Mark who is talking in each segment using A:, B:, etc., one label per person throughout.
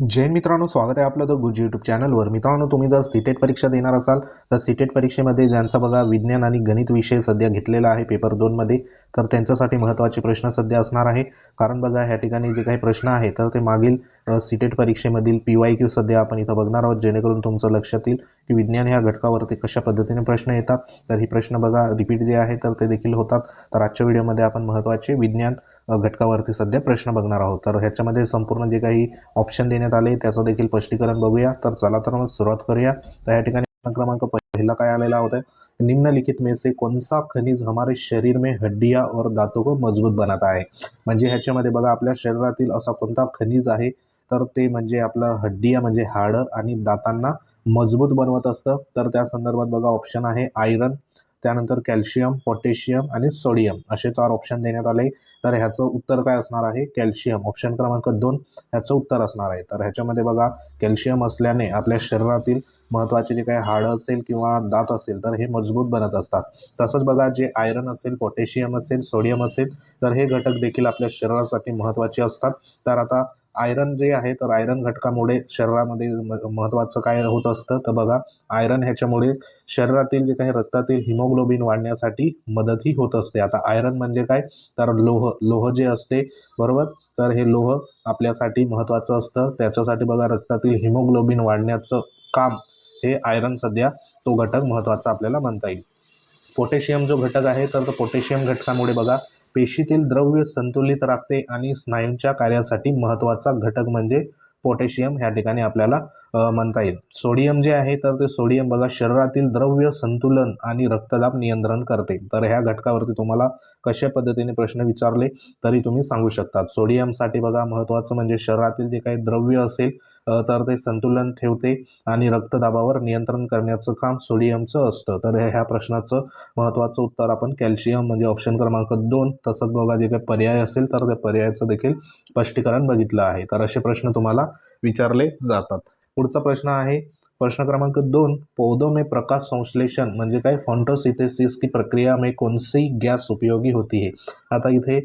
A: जैन मित्रांनो स्वागत आहे आपलं द गुज यूट्यूब चॅनलवर मित्रांनो तुम्ही जर सिटेट परीक्षा देणार असाल तर सिटेट परीक्षेमध्ये ज्यांचा बघा विज्ञान आणि गणित विषय सध्या घेतलेला आहे पेपर दोनमध्ये तर त्यांच्यासाठी महत्त्वाचे प्रश्न सध्या असणार आहे. कारण बघा ह्या ठिकाणी जे काही प्रश्न आहे तर ते मागील सीटेट परीक्षेमधील पी वाय क्यू सध्या आपण इथं बघणार आहोत जेणेकरून तुमचं लक्षात येईल की विज्ञान ह्या घटकावरती कशा पद्धतीने प्रश्न येतात. तर ही प्रश्न बघा रिपीट जे आहे तर ते देखील होतात. तर आजच्या व्हिडिओमध्ये आपण महत्त्वाचे विज्ञान घटकावरती सध्या प्रश्न बघणार आहोत. तर ह्याच्यामध्ये संपूर्ण जे काही ऑप्शन देण्यात आले. त्याचं देखील स्पष्टीकरण बघूया. तर चला तर मग सुरुवात करूया. तर या ठिकाणी क्रमांक पहिला काय आलेला होता? निम्नलिखित में से कौन सा खनिज हमारे शरीर में हड्डिया और दांतों को मजबूत बनाता है म्हणजे ह्याच्यामध्ये बघा आपल्या शरीरातील असा कोणता खनिज आहे? तर ते म्हणजे आपलं हड्डिया म्हणजे हाडं आणि दातांना मजबूत बनवत असतं. तर त्या संदर्भात बघा ऑप्शन आहे आयरन त्यानंतर कॅल्शियम पोटॅशियम आणि सोडियम असे चार ऑप्शन देण्यात आले. तर ह्याचं उत्तर काय असणार आहे? कॅल्शियम. ऑप्शन क्रमांक दोन ह्याचं उत्तर असणार आहे. तर ह्याच्यामध्ये बघा कॅल्शियम असल्याने आपल्या शरीरातील महत्त्वाचे जे काही हाडं असेल किंवा दात असेल तर हे मजबूत बनत असतात. तसंच बघा जे आयरन असेल पोटॅशियम असेल सोडियम असेल तर हे घटक देखील आपल्या शरीरासाठी महत्त्वाचे असतात. तर आता आयरन जे आहे तर आयरन घटकामुळे शरीरामध्ये म- महत्त्वाचं काय होत असतं? तर बघा आयरन ह्याच्यामुळे शरीरातील जे काही रक्तातील हिमोग्लोबिन वाढण्यासाठी मदतही होत असते. आता आयरन म्हणजे काय? तर लोह लोह जे असते बरोबर? तर हे लोह आपल्यासाठी महत्त्वाचं असतं. त्याच्यासाठी बघा रक्तातील हिमोग्लोबिन वाढण्याचं काम हे आयरन सध्या तो घटक महत्त्वाचा आपल्याला म्हणता येईल. पोटॅशियम जो घटक आहे तर तो पोटॅशियम घटकामुळे बघा पेशीतील द्रव्य संतुलित राखते आणि स्नायूंच्या कार्यासाठी महत्त्वाचा घटक म्हणजे पोटॅशियम. ह्या ठिकाणी आपल्याला म्हणता येईल. सोडियम जे आहे तर ते सोडियम बघा शरीरातील द्रव्य संतुलन आणि रक्तदाब नियंत्रण करते. तर ह्या घटकावरती तुम्हाला कशा पद्धतीने प्रश्न विचारले तरी तुम्ही सांगू शकतात. सोडियमसाठी बघा महत्त्वाचं म्हणजे शरीरातील जे काही द्रव्य असेल तर ते संतुलन ठेवते आणि रक्तदाबावर नियंत्रण करण्याचं काम सोडियमचं असतं. तर ह्या प्रश्नाचं महत्त्वाचं उत्तर आपण कॅल्शियम म्हणजे ऑप्शन क्रमांक दोन तसंच बघा जे काही पर्याय असेल तर त्या पर्यायाचं देखील स्पष्टीकरण बघितलं आहे. तर असे प्रश्न तुम्हाला विचारले जातात. पुढचा प्रश्न आहे. प्रश्न क्रमांक दोन पौधों में प्रकाश संश्लेषण म्हणजे काय? फॉन्टोसिथेसिस की प्रक्रिया में कोणसी गॅस उपयोगी होती है? आता इथे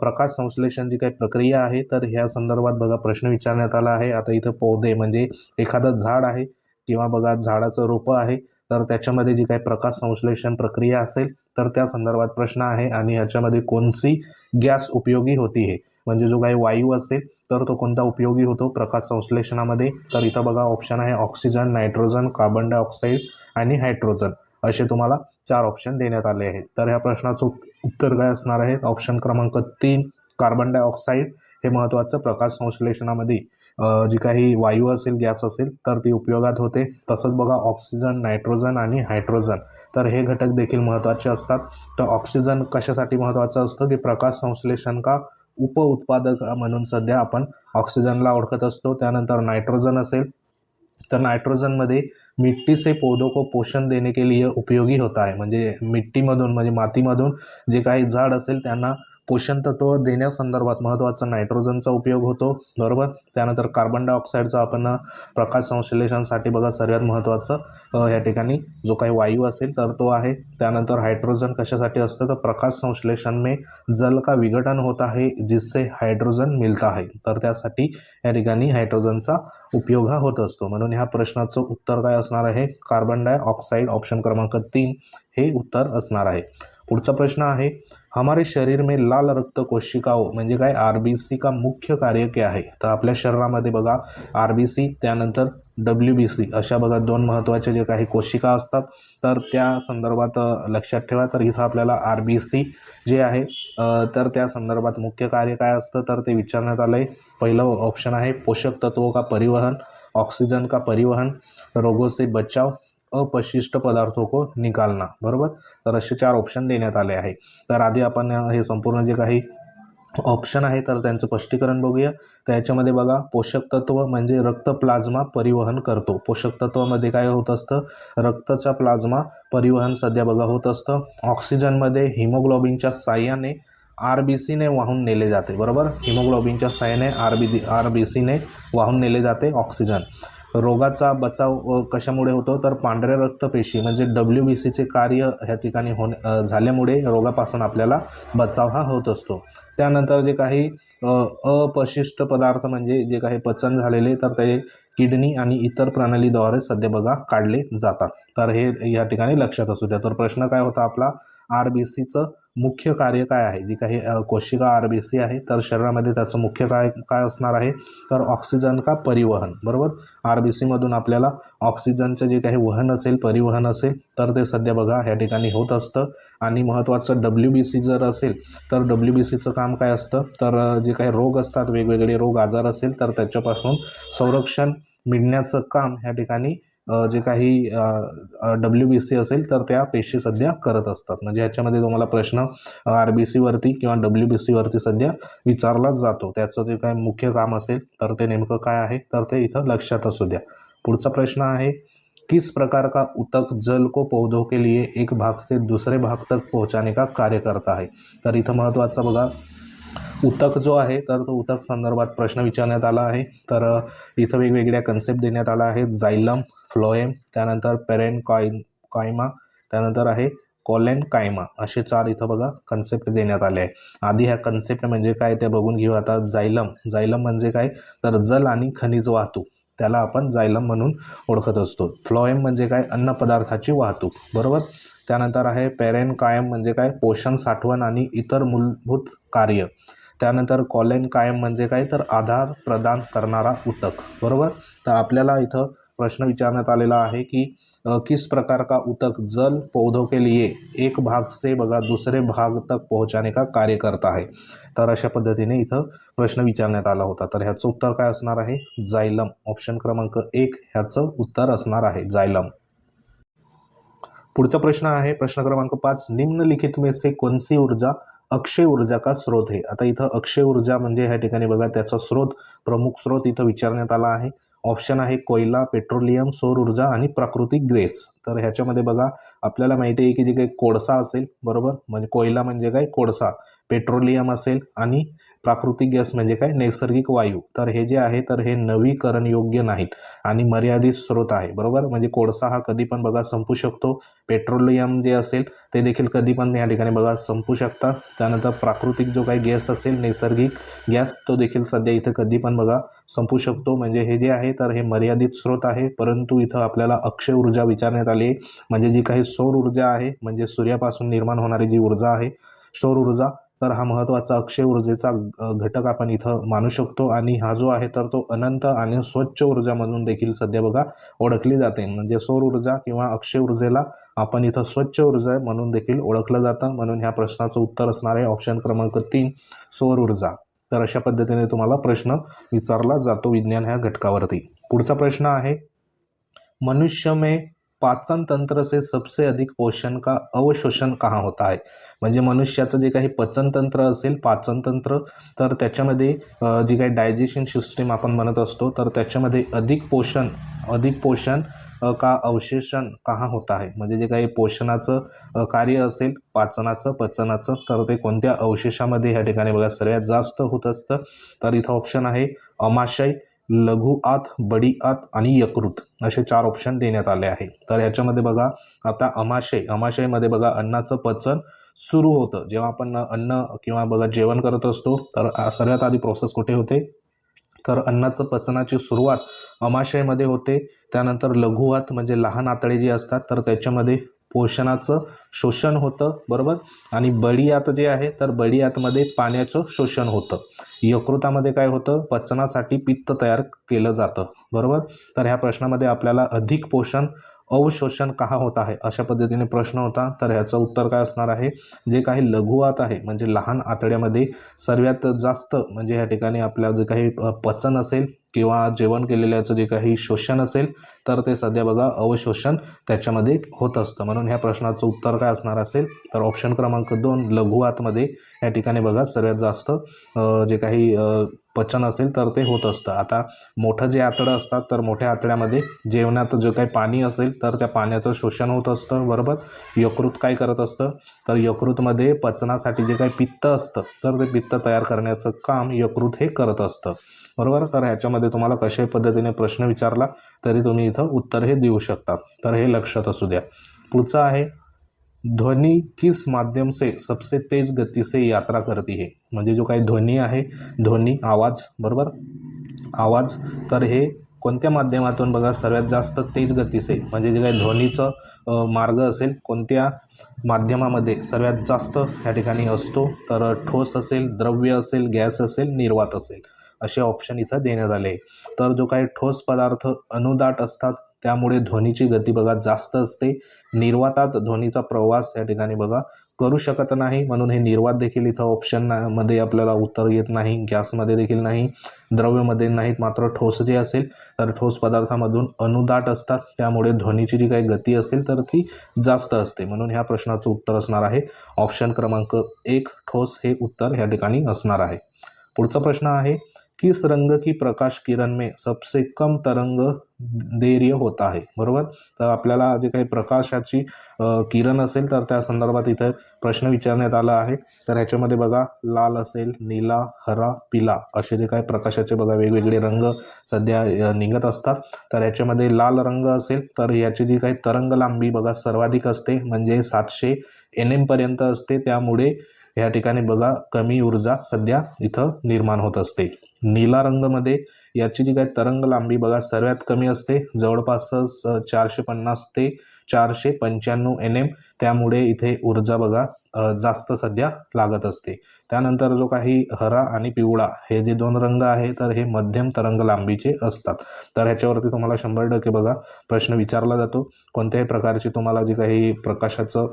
A: प्रकाश संश्लेषण जी काही प्रक्रिया आहे तर ह्या संदर्भात बघा प्रश्न विचारण्यात आला आहे. आता इथं पौधे म्हणजे एखादं झाड आहे किंवा बघा झाडाचं रोपं आहे तर त्याच्यामध्ये जी काही प्रकाश संश्लेषण प्रक्रिया असेल तर त्या संदर्भात प्रश्न आहे आणि ह्याच्यामध्ये कोणती गॅस उपयोगी होती आहे म्हणजे जो काही वायू असेल तर तो कोणता उपयोगी होतो? प्रकाश संश्लेषणामध्ये. तर इथं बघा ऑप्शन आहे ऑक्सिजन नायट्रोजन कार्बन डायऑक्साईड आणि हायड्रोजन असे तुम्हाला चार ऑप्शन देण्यात आले आहेत. तर ह्या प्रश्नाचं उत्तर काय असणार आहे? ऑप्शन क्रमांक तीन कार्बन डायऑक्साईड हे महत्त्वाचं प्रकाश संश्लेषणामध्ये जी काही वायू असेल गॅस असेल तर ती उपयोगात होते. तसंच बघा ऑक्सिजन नायट्रोजन आणि हायड्रोजन. तर हे घटक देखील महत्त्वाचे असतात. तर ऑक्सिजन कशासाठी महत्त्वाचं असतं? की प्रकाश संश्लेषण का उप उत्पादक म्हणून सध्या आपण ऑक्सिजनला ओळखत असतो. त्यानंतर नायट्रोजन असेल. तर नायट्रोजनमध्ये मिट्टी से पौधों को पोषण देने के लिए उपयोगी होता है म्हणजे मिट्टीमधून म्हणजे मातीमधून जे काही झाड असेल त्यांना पोषण तत्व देण्यासंदर्भात महत्त्वाचा नायट्रोजनचा उपयोग होतो बरोबर? त्यानंतर कार्बन डायऑक्साईडचा आपण प्रकाश संश्लेषणसाठी बघा सर्वात महत्त्वाचं या ठिकाणी जो काही वायू असेल तर तो आहे. त्यानंतर हायड्रोजन कशासाठी असतं? तर प्रकाश संश्लेषण में जल का विघटन होता है जिससे हायड्रोजन मिळता आहे. तर त्यासाठी या ठिकाणी हायड्रोजनचा उपयोग हा होत असतो. म्हणून ह्या प्रश्नाचं उत्तर काय असणार आहे? कार्बन डायऑक्साईड ऑप्शन क्रमांक तीन हे उत्तर असणार आहे. पुढचा प्रश्न आहे हमारे शरीर में लाल रक्त कोशिकाओं म्हणजे काय आर बी सी का मुख्य कार्य क्या आहे? तर आपल्या शरीरामध्ये बघा आर बी सी त्यानंतर डब्ल्यू बी सी अशा बघा दोन महत्त्वाच्या जे काही कोशिका असतात. तर त्या संदर्भात लक्षात ठेवा. तर इथं आपल्याला आर बी सी जे आहे तर त्या संदर्भात मुख्य कार्य काय असतं? तर ते विचारण्यात आलं आहे पहिलं ऑप्शन आहे पोषक तत्वों का परिवहन ऑक्सिजन का परिवहन रोगों से बचाव अपशिष्ट पदार्थों को निकालना बरोबर? तर असे चार ऑप्शन देण्यात आले आहे. तर आधी आपण हे संपूर्ण जे काही ऑप्शन आहे तर त्यांचं स्पष्टीकरण बघूया. तर याच्यामध्ये बघा पोषक तत्व म्हणजे रक्त प्लाझ्मा परिवहन करतो. पोषक तत्वामध्ये काय होत असतं? रक्ताचा प्लाझ्मा परिवहन सध्या बघा होत असतं. ऑक्सिजनमध्ये हिमोग्लोबिनच्या साह्याने आर बी सीने वाहून नेले जाते बरोबर? हिमोग्लोबिनच्या साह्याने आर बी आर बी सीने वाहून नेले जाते ऑक्सिजन. रोगाचा बचाव कशामुळे होतो? तर पांढऱ्या रक्तपेशी म्हणजे डब्ल्यू बी सीचे कार्य ह्या ठिकाणी होणे झाल्यामुळे रोगापासून आपल्याला बचाव हा होत असतो. त्यानंतर जे काही अपशिष्ट पदार्थ म्हणजे जे काही पचन झालेले तर ते किडनी आणि इतर प्रणालीद्वारे सध्या बघा काढले जातात. तर हे या ठिकाणी लक्षात असू द्या. तर प्रश्न काय होता आपला? आर बी सीचं मुख्य कार्य काय आहे? जी काही कोशिका आर बी सी आहे तर शरीरामध्ये त्याचं मुख्य काय काय असणार आहे? तर ऑक्सिजन का परिवहन? बरोबर? आर बी सीमधून आपल्याला ऑक्सिजनचं जे काही वहन असेल परिवहन असेल तर ते सध्या बघा ह्या ठिकाणी होत असतं. आणि महत्त्वाचं डब्ल्यू बी सी जर असेल तर डब्ल्यू बी सीचं काम काय असतं? तर जे काही रोग असतात वेगवेगळे रोग आजार असेल तर त्याच्यापासून संरक्षण मिळण्याचं काम ह्या ठिकाणी जे काही डब्ल्यू बी सी असेल तर त्या पेशी सध्या करत असतात. म्हणजे ह्याच्यामध्ये तुम्हाला प्रश्न आर बी सीवरती किंवा डब्ल्यू बी सीवरती सध्या विचारलाच जातो. त्याचं जे काय मुख्य काम असेल तर ते नेमकं काय आहे तर ते इथं लक्षात असू द्या. पुढचा प्रश्न आहे किस प्रकार का उतक जल को पौधों के लिए एक भाग से दूसरे भाग तक पहुंचाने का कार्य करता है? तर इथं महत्त्वाचं बघा. उतक जो आहे तर तो उतक संदर्भात प्रश्न विचारण्यात आला आहे. तर इथं वेगवेगळ्या कन्सेप्ट देण्यात आला आहे. जायलम फ्लोएम त्यानंतर पेरेन कॉय कॉयमा त्यानंतर आहे कॉलेन कायमा असे चार इथं बघा कन्सेप्ट देण्यात आले आहे. आधी ह्या कन्सेप्ट म्हणजे काय ते बघून घेऊ. आता जायलम जायलम म्हणजे काय? तर जल आणि खनिज वाहतूक. त्याला आपण जायलम म्हणून ओळखत असतो. फ्लोएम म्हणजे काय? अन्न पदार्थाची वाहतूक. बरोबर? त्यानंतर आहे पेरेन कायम म्हणजे काय? पोषण साठवण आणि इतर मूलभूत कार्य. त्यानंतर कॉलेन कायम म्हणजे काय? तर आधार प्रदान करणारा उतक. बरोबर? तर आपल्याला इथं प्रश्न विचारण्यात आलेला आहे की किस प्रकार का उतक जल पौधों के लिए एक भाग से बघा दुसरे भाग तक पोहोचाने का कार्य करता है? तर अशा पद्धतीने इथं प्रश्न विचारण्यात आला होता. तर ह्याचं उत्तर काय असणार आहे? जायलम. ऑप्शन क्रमांक एक ह्याचं उत्तर असणार आहे. जायलम. पुढचा प्रश्न आहे. प्रश्न क्रमांक पाच निम्नलिखित में से कोणसी ऊर्जा अक्षय ऊर्जा का स्रोत आहे? आता इथं अक्षय ऊर्जा म्हणजे ह्या ठिकाणी बघा त्याचा स्रोत प्रमुख स्रोत इथं विचारण्यात आला आहे. ऑप्शन आहे कोयला पेट्रोलियम सौर ऊर्जा आणि प्राकृतिक ग्रेस. तर ह्याच्यामध्ये बघा आपल्याला माहिती आहे की जे काही कोळसा असेल बरोबर? म्हणजे कोयला म्हणजे काय? कोळसा. पेट्रोलियम असेल आणि प्राकृतिक गॅस म्हणजे काय? नैसर्गिक वायू. तर हे जे आहे तर हे नवीकरण योग्य नाहीत आणि मर्यादित स्रोत आहे. बरोबर? म्हणजे कोळसा हा कधी पण बघा संपू शकतो. पेट्रोलियम जे असेल ते देखील कधी पण या ठिकाणी बघा संपू शकतात. त्यानंतर प्राकृतिक जो काही गॅस असेल नैसर्गिक गॅस तो देखील सध्या इथं कधी पण बघा संपू शकतो. म्हणजे हे जे आहे तर हे मर्यादित स्रोत आहे. परंतु इथं आपल्याला अक्षय ऊर्जा विचारण्यात आली आहे. म्हणजे जी काही सौर ऊर्जा आहे म्हणजे सूर्यापासून निर्माण होणारी जी ऊर्जा आहे सौर ऊर्जा तर हा महत्त्वाचा अक्षय ऊर्जेचा घटक आपण इथं मानू शकतो. आणि हा जो आहे तर तो अनंत आणि स्वच्छ ऊर्जा म्हणून देखील सध्या बघा ओळखली जाते. म्हणजे सौर ऊर्जा किंवा अक्षय ऊर्जेला आपण इथं स्वच्छ ऊर्जा म्हणून देखील ओळखलं जातं. म्हणून ह्या प्रश्नाचं उत्तर असणार आहे ऑप्शन क्रमांक तीन सौर ऊर्जा. तर अशा पद्धतीने तुम्हाला प्रश्न विचारला जातो विज्ञान ह्या घटकावरती. पुढचा प्रश्न आहे मनुष्य में पाचन तंत्र से सबसे अधिक पोषण का अवशोषण कहाँ होता है? म्हणजे मनुष्याचं जे काही पचन तंत्र असेल पाचन तंत्र तर त्याच्यामध्ये जी काही डायजेशन सिस्टीम आपण म्हणत असतो तर त्याच्यामध्ये अधिक पोषण अधिक पोषण का अवशेषण कहाँ होता आहे म्हणजे जे काही पोषणाचं कार्य असेल पाचनाचं पचनाचं तर ते कोणत्या अवशेषामध्ये ह्या ठिकाणी बघा सर्वात जास्त होत असतं. तर इथं ऑप्शन आहे अमाशय लघु आत बडी आत आणि यकृत असे चार ऑप्शन देण्यात आले आहे. तर याच्यामध्ये बघा आता अमाशय. अमाशयमध्ये बघा अन्नाचं पचन सुरू होतं. जेव्हा आपण अन्न किंवा बघा जेवण करत असतो तर सगळ्यात सर्वात आधी प्रोसेस कुठे होते? तर अन्नाचं पचनाची सुरुवात अमाशयमध्ये होते. त्यानंतर लघुआत म्हणजे लहान आतडे जे असतात तर त्याच्यामध्ये पोषणाचं शोषण होतं बरोबर? आणि बळीयात जे आहे तर बडियातमध्ये पाण्याचं शोषण होतं. यकृतामध्ये काय होतं? पचनासाठी पित्त तयार केलं जातं बरोबर? तर ह्या प्रश्नामध्ये आपल्याला अधिक पोषण अवशोषण कहा होत आहे? अशा पद्धतीने प्रश्न होता. तर ह्याचं उत्तर काय असणार आहे? जे काही लघुआत आहे म्हणजे लहान आतड्यामध्ये सर्वात जास्त म्हणजे ह्या ठिकाणी आपल्या जे काही पचन असेल किंवा जेवण केलेल्याचं जे काही शोषण असेल तर ते सध्या बघा अवशोषण त्याच्यामध्ये होत असतं. म्हणून ह्या प्रश्नाचं उत्तर काय असणार असेल? तर ऑप्शन क्रमांक दोन लघुआतमध्ये या ठिकाणी बघा सर्वात जास्त जे काही पचन असेल तर ते होत असतं. आता मोठं जे आतडं असतात तर मोठ्या आतड्यामध्ये जेवणात जे काही पाणी असेल तर त्या पाण्याचं शोषण होत असतं बरोबर? यकृत काय करत असतं? तर यकृतमध्ये पचनासाठी जे काही पित्त असतं तर ते पित्त तयार करण्याचं काम यकृत हे करत असतं. बरोबर? तर ह्याच्यामध्ये तुम्हाला कशाही पद्धतीने प्रश्न विचारला तरी तुम्ही इथं उत्तर हे देऊ शकता. तर हे लक्षात असू द्या. पुढचं आहे ध्वनी किस माध्यम से सबसे तेज गती से यात्रा करती है? म्हणजे जो काही ध्वनी आहे ध्वनी आवाज बरोबर? आवाज तर हे कोणत्या माध्यमातून? बघा सर्वात जास्त तेज गतीचे म्हणजे जे काही ध्वनीचं मार्ग असेल कोणत्या माध्यमामध्ये सर्वात जास्त या ठिकाणी असतो? तर ठोस असेल द्रव्य असेल गॅस असेल निर्वात असेल असे ऑप्शन इथं देण्यात आले. आहे. तर जो काही ठोस पदार्थ अनुदाट असतात त्यामुळे ध्वनीची गती बघा जास्त असते. निर्वातात ध्वनीचा प्रवास या ठिकाणी बघा करू शकत नाही. म्हणून हे निर्वात देखील इथं ऑप्शनमध्ये आपल्याला उत्तर येत नाही. गॅसमध्ये देखील नाही. द्रव्यमध्ये नाहीत. मात्र ठोस जे असेल तर ठोस पदार्थामधून अनुदाट असतात. त्यामुळे ध्वनीची जी काही गती असेल तर ती जास्त असते. म्हणून ह्या प्रश्नाचं उत्तर असणार आहे. ऑप्शन क्रमांक एक ठोस हे उत्तर ह्या ठिकाणी असणार आहे. पुढचा प्रश्न आहे किस रंग की प्रकाश किरण में सबसे कम तरंग धैर्य होता है? बरोबर? तर आपल्याला जे काही प्रकाशाची किरण असेल तर त्या संदर्भात इथं प्रश्न विचारण्यात आला आहे. तर ह्याच्यामध्ये बघा लाल असेल नीला हरा पिला असे जे काही प्रकाशाचे बघा वेगवेगळे रंग सध्या निघत असतात. तर याच्यामध्ये लाल रंग असेल तर याची जी काही तरंग लांबी बघा सर्वाधिक असते म्हणजे सातशे एन एमपर्यंत असते. त्यामुळे या ठिकाणी बघा कमी ऊर्जा सध्या इथं निर्माण होत असते. नीला रंगमध्ये. याची जी काही तरंग लांबी बघा सर्वात कमी असते. जवळपास स- चारशे पन्नास ते चारशे पंच्याण्णव एन एम. त्यामुळे इथे ऊर्जा बघा जास्त सध्या लागत असते. त्यानंतर जो काही हरा आणि पिवळा हे जे दोन रंग आहे तर हे मध्यम तरंग लांबीचे असतात. तर ह्याच्यावरती तुम्हाला शंभर टक्के बघा प्रश्न विचारला जातो. कोणत्याही प्रकारची तुम्हाला जे काही प्रकाशाचं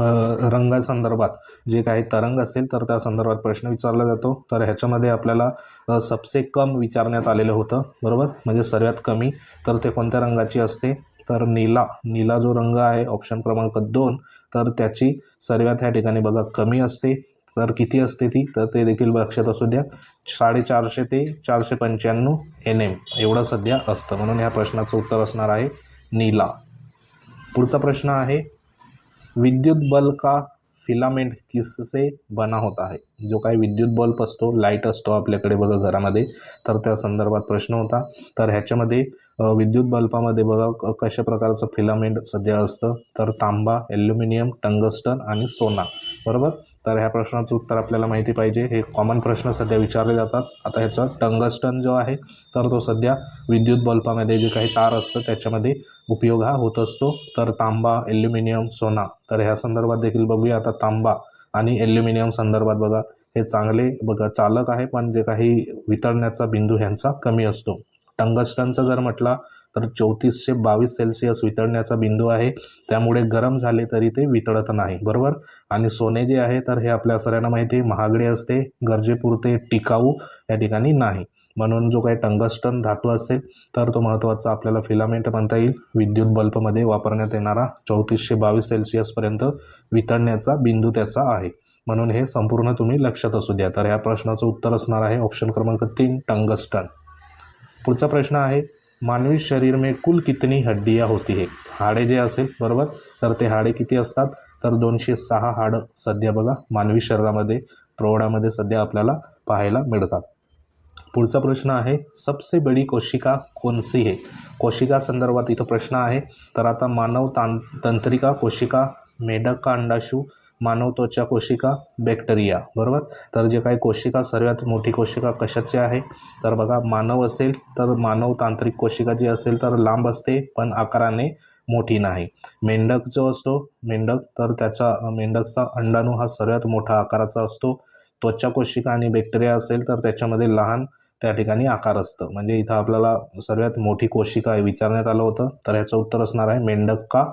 A: रंगासंदर्भात जे काही तरंग असेल तर त्या संदर्भात प्रश्न विचारला जातो. तर ह्याच्यामध्ये आपल्याला सबसे कम विचारण्यात आलेलं होतं. बरोबर? म्हणजे सर्वात कमी. तर ते कोणत्या रंगाची असते? तर निला. निला जो रंग आहे ऑप्शन क्रमांक दोन तर त्याची सर्वात ह्या ठिकाणी बघा कमी असते. तर किती असते ती? तर ते देखील लक्षात असू द्या. साडेचारशे ते चारशे पंच्याण्णव एन एम. एवढं सध्या असतं. म्हणून ह्या प्रश्नाचं उत्तर असणार आहे नीला. पुढचा प्रश्न आहे विद्युत बल का फिलामेंट किससे बना होता है? जो काही विद्युत बल्ब असतो लाइट असतो आपल्याकडे बघा घरामध्ये तर त्या संदर्भात प्रश्न होता. तर ह्याच्यामध्ये विद्युत बल्बामध्ये बघा क- कशा प्रकारचं फिलामेंट सध्या असतं? तर तांबा ॲल्युमिनियम टंगस्टन आणि सोना. बरोबर? तर ह्या प्रश्नाचं उत्तर आपल्याला माहिती पाहिजे. हे कॉमन प्रश्न सध्या विचारले जातात. आता ह्याचं टंगस्टन जो आहे तर तो सध्या विद्युत बल्बामध्ये जे काही तार असतं त्याच्यामध्ये उपयोग हा होत असतो. तर तांबा ॲल्युमिनियम सोना तर ह्या संदर्भात देखील बघूया. आता तांबा आणि ॲल्युमिनियम संदर्भात बघा. हे चांगले बघा चालक आहे पण जे काही वितळण्याचा बिंदू ह्यांचा कमी असतो. टंगस्टनचा जर म्हटला तर चौतीसशे बावीस सेल्सिअस वितळण्याचा बिंदू आहे. त्यामुळे गरम झाले तरी ते वितळत नाही बरोबर? आणि सोने जे आहे तर हे आपल्या सगळ्यांना माहिती आहे महागडे असते गरजेपुरते टिकाऊ या ठिकाणी नाही. म्हणून जो काही टंगस्टन धातू असेल तर तो महत्त्वाचा आपल्याला फिलामेंट म्हणता येईल. विद्युत बल्बमध्ये वापरण्यात येणारा चौतीसशे बावीस सेल्सिअसपर्यंत वितळण्याचा बिंदू त्याचा आहे. म्हणून हे संपूर्ण तुम्ही लक्षात असू द्या. तर ह्या प्रश्नाचं उत्तर असणार आहे ऑप्शन क्रमांक तीन टंगस्टन. पुढचा प्रश्न आहे मानवी शरीर में कुल कितनी हड्डिया होती है? हाडे जे असेल बरोबर? तर ते हाडे किती असतात? तर दोनशे सहा हाडं सध्या बघा मानवी शरीरामध्ये प्रौढामध्ये सध्या आपल्याला पाहायला मिळतात. पुढचा प्रश्न आहे सबसे बडी कोशिका कोणसी है? कोशिका संदर्भात इथं प्रश्न आहे. तर आता मानव तां तंत्रिका कोशिका मेढक अंडाशू मानव त्वचा कोशिका बॅक्टेरिया बरोबर? तर जे काही कोशिका सर्वात मोठी कोशिका कशाची आहे? तर बघा मानव असेल तर मानव तांत्रिक कोशिका जी असेल तर लांब असते पण आकाराने मोठी नाही. मेंढक जो असतो मेंढक तर त्याचा मेंढकचा अंडाणू हा सर्वात मोठा आकाराचा असतो. त्वचा कोशिका आणि बॅक्टेरिया असेल तर त्याच्यामध्ये लहान त्या ठिकाणी आकार असतं. म्हणजे इथं आपल्याला सर्वात मोठी कोशिका आहे विचारण्यात आलं होतं तर ह्याचं उत्तर असणार आहे मेंढक का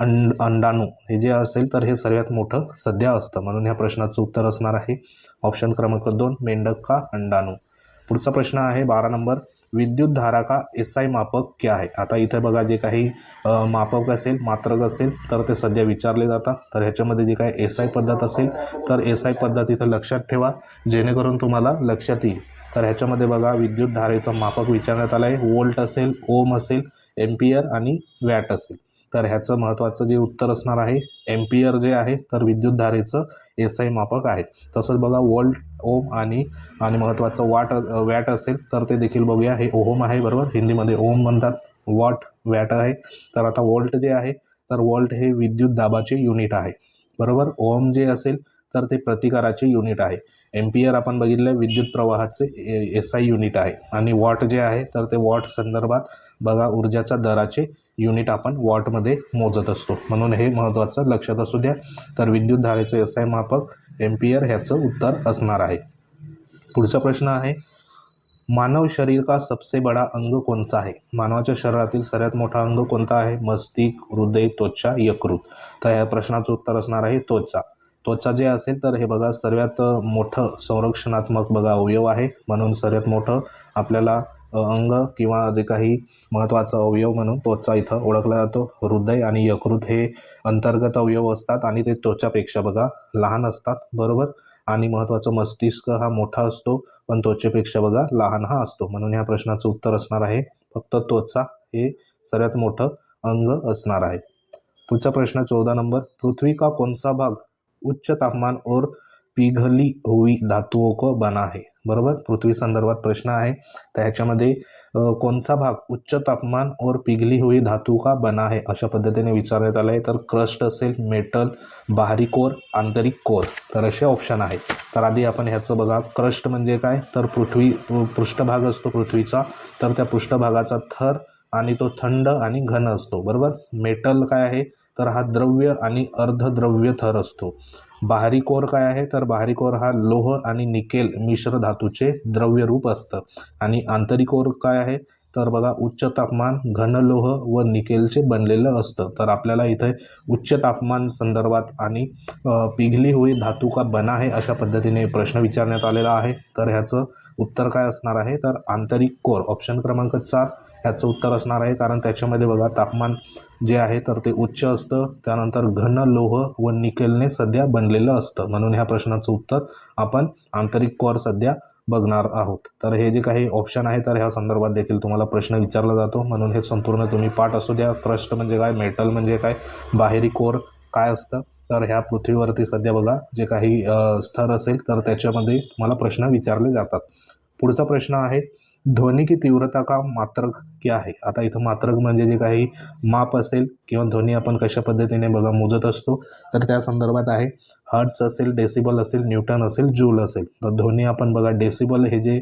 A: अंड अंडाणू. हे जे असेल तर हे सर्वात मोठं सध्या असतं. म्हणून ह्या प्रश्नाचं उत्तर असणार आहे ऑप्शन क्रमांक दोन मेंढक का अंडाणू. पुढचा प्रश्न आहे बारा नंबर. विद्युत धारा का एस आय मापक क्या आहे? आता इथे बघा जे काही मापक असेल मात्रक असेल तर ते सध्या विचारले जातात. तर ह्याच्यामध्ये जे काही एस आय पद्धत असेल तर एस आय पद्धत इथं लक्षात ठेवा. जेणेकरून तुम्हाला लक्षात येईल. तर ह्याच्यामध्ये बघा विद्युत धारेचं मापक विचारण्यात आलं आहे वोल्ट असेल ओम असेल एम्पियर आणि वॅट असेल. तर ह्याचं महत्त्वाचं जे उत्तर असणार आहे एम्पियर जे आहे तर विद्युतधारेचं एस आय मापक आहे. तसंच बघा वोल्ट ओम आणि आणि महत्त्वाचं वाट वॅट असेल तर ते देखील बघूया. हे ओहोम आहे बरोबर? हिंदीमध्ये ओम म्हणतात. वॉट वॅट आहे. तर आता वोल्ट जे आहे तर वोल्ट हे विद्युत दाबाचे युनिट आहे. बरोबर? ओम जे असेल तर ते प्रतिकाराचे युनिट आहे. एम्पियर आपण बघितलं विद्युत प्रवाहाचे एस आय युनिट आहे. आणि वॉट जे आहे तर ते वॉट संदर्भात बघा ऊर्जाच्या दराचे युनिट आपण वॉटमध्ये मोजत असतो. म्हणून हे महत्त्वाचं लक्षात असू द्या. तर विद्युत धारेचं एस आय मापक एम्पियर ह्याचं उत्तर असणार आहे. पुढचा प्रश्न आहे मानव शरीर का सबसे बड़ा अंग कोणचा आहे? मानवाच्या शरीरातील सर्वात मोठा अंग कोणता आहे? मस्तिष्क हृदय त्वचा यकृत. तर या प्रश्नाचं उत्तर असणार आहे त्वचा. त्वचा जे असेल तर हे बघा सर्वात मोठं संरक्षणात्मक बघा अवयव आहे. म्हणून सर्वात मोठं आपल्याला अंग किंवा जे काही महत्त्वाचा अवयव म्हणून त्वचा इथं ओळखला जातो. हृदय आणि यकृत हे अंतर्गत अवयव असतात आणि ते त्वचापेक्षा बघा लहान असतात बरोबर? आणि महत्त्वाचं मस्तिष्क हा मोठा असतो पण त्वचेपेक्षा बघा लहान हा असतो. म्हणून ह्या प्रश्नाचं उत्तर असणार आहे फक्त त्वचा हे सर्वात मोठं अंग असणार आहे. पुढचा प्रश्न चौदा नंबर. पृथ्वी का कोणसा भाग उच्च तापमान और पिघली हुई धातुओं को बना है? बरोबर? पृथ्वी संदर्भात प्रश्न आहे. तर ह्याच्यामध्ये कोणचा भाग उच्च तापमान और पिघली हुई धातू का बना है? अशा पद्धतीने विचारण्यात आलं आहे तर क्रस्ट असेल मेटल बाहरी कोर आंतरिक कोर. तर असे ऑप्शन आहेत. तर आधी आपण ह्याचं बघा. क्रस्ट म्हणजे काय? तर पृथ्वी पृष्ठभाग असतो पृथ्वीचा. तर त्या पृष्ठभागाचा थर आणि तो थंड आणि घन असतो. बरोबर? मेटल काय आहे? तर हा द्रव्य आणि अर्धद्रव्य थर असतो. बाहरी कोर काय आहे? तर बाहरी कोर हा लोह आणि निकेल मिश्र धातूचे द्रव्य रूप असतं. आणि आंतरिक कोर काय आहे? तर बघा उच्च तापमान घन लोह व निकेलचे बनलेलं असतं. तर आपल्याला इथे उच्च तापमान संदर्भात आणि पिघली हुई धातू का बना आहे अशा पद्धतीने प्रश्न विचारण्यात आलेला आहे. तर ह्याचं उत्तर काय असणार आहे? तर आंतरिक कोर ऑप्शन क्रमांक चार ह्याचं उत्तर असणार आहे. कारण त्याच्यामध्ये बघा तापमान जे आहे तर ते उच्च असतं. त्यानंतर घन लोह व निकेलने सध्या बनलेलं असतं. म्हणून ह्या प्रश्नाचं उत्तर आपण आंतरिक कोर सध्या बघणार आहोत. तर हे जे काही ऑप्शन आहे तर ह्या संदर्भात देखील तुम्हाला प्रश्न विचारला जातो. म्हणून हे संपूर्ण तुम्ही पाठ असू द्या. क्रस्ट म्हणजे काय? मेटल म्हणजे काय? बाहेरी कोर काय असतं? तर ह्या पृथ्वीवरती सध्या बघा जे काही स्थर स्तर असेल तर त्याच्यामध्ये मला प्रश्न विचारले जातात. पुढचा प्रश्न आहे ध्वनी की तीव्रता का मात्रक क्या आहे? आता इथं मात्रक म्हणजे जे काही माप असेल किंवा ध्वनी आपण कशा पद्धतीने बघा मोजत असतो तर त्या संदर्भात आहे. हर्ट्स असेल डेसिबल असेल न्यूटन असेल जूल असेल. तर ध्वनी आपण बघा डेसिबल हे जे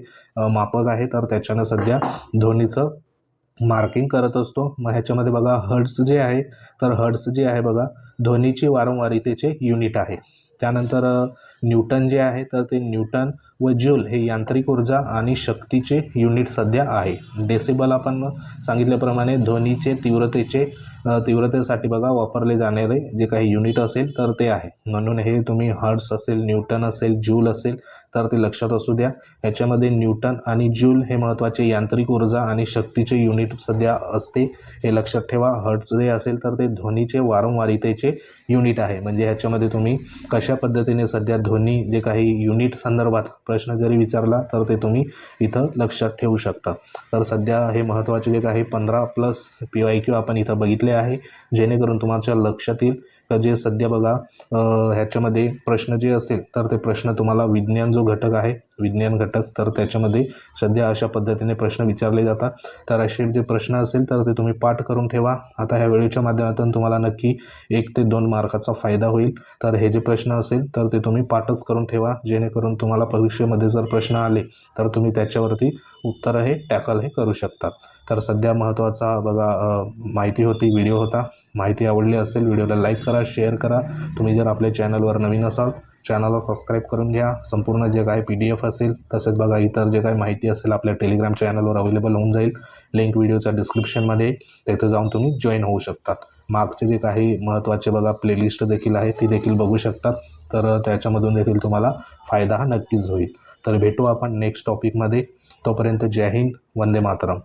A: मापक आहे तर त्याच्यानं सध्या ध्वनीचं मार्किंग करत असतो. मग ह्याच्यामध्ये बघा हर्ट्स जे आहे तर हर्ट्स जे आहे बघा ध्वनीची वारंवारितेचे युनिट आहे. त्यानंतर न्यूटन जे आहे तर ते न्यूटन व ज्यूल हे यांत्रिक ऊर्जा आणि शक्तीचे युनिट सध्या आहे. डेसिबल आपण सांगितल्याप्रमाणे ध्वनीचे तीव्रतेचे तीव्रतेसाठी बघा वापरले जाणारे जे काही युनिट असेल तर ते आहे. म्हणून हे तुम्ही हर्ट्स असेल न्यूटन असेल ज्यूल असेल तर ते लक्षात असू द्या. ह्याच्यामध्ये न्यूटन आणि जूल हे महत्त्वाचे यांत्रिक ऊर्जा आणि शक्तीचे युनिट सध्या असते. हे लक्षात ठेवा. हर्ट्स जे असेल तर ते ध्वनीचे वारंवारितेचे युनिट आहे. म्हणजे ह्याच्यामध्ये तुम्ही कशा पद्धतीने सध्या ध्वनी जे काही युनिट संदर्भात प्रश्न जरी विचारला तर ते तुम्ही इथं लक्षात ठेवू शकता. तर सध्या हे महत्त्वाचे जे काही पंधरा प्लस पी वाय क्यू आपण इथं बघितले आहे. जेणेकरून तुमच्या लक्षात येईल. तर जे सध्या बघा ह्याच्यामध्ये प्रश्न जे असेल तर ते प्रश्न तुम्हाला विज्ञान जो घटक आहे विज्ञान घटक तर त्याच्यामध्ये सध्या अशा पद्धतीने प्रश्न विचारले जातात. तर असे जे प्रश्न असेल तर ते तुम्ही पाठ करून ठेवा. आता ह्या वेळेच्या माध्यमातून तुम्हाला नक्की एक ते दोन मार्काचा फायदा होईल. तर हे जे प्रश्न असेल तर ते तुम्ही पाठच करून ठेवा. जेणेकरून तुम्हाला परीक्षेमध्ये जर प्रश्न आले तर तुम्ही त्याच्यावरती उत्तरं हे टॅकल हे करू शकतात. तर सध्या महत्त्वाचा बघा माहिती होती व्हिडिओ होता. माहिती आवडली असेल व्हिडिओला लाईक करा शेअर करा. तुम्ही जर आपल्या चॅनलवर नवीन असाल चॅनलला सबस्क्राईब करून घ्या. संपूर्ण जे काही पी डी एफ असेल तसेच बघा इतर जे काही माहिती असेल आपल्या टेलिग्राम चॅनलवर अवेलेबल होऊन जाईल. लिंक व्हिडिओच्या डिस्क्रिप्शनमध्ये तिथं जाऊन तुम्ही जॉईन होऊ शकतात. मागचे जे काही महत्त्वाचे बघा प्लेलिस्ट देखील आहे ती देखील बघू शकतात. तर त्याच्यामधून देखील तुम्हाला फायदा हा नक्कीच होईल. तर भेटू आपण नेक्स्ट टॉपिकमध्ये. तोपर्यंत जय हिंद वंदे मातरम.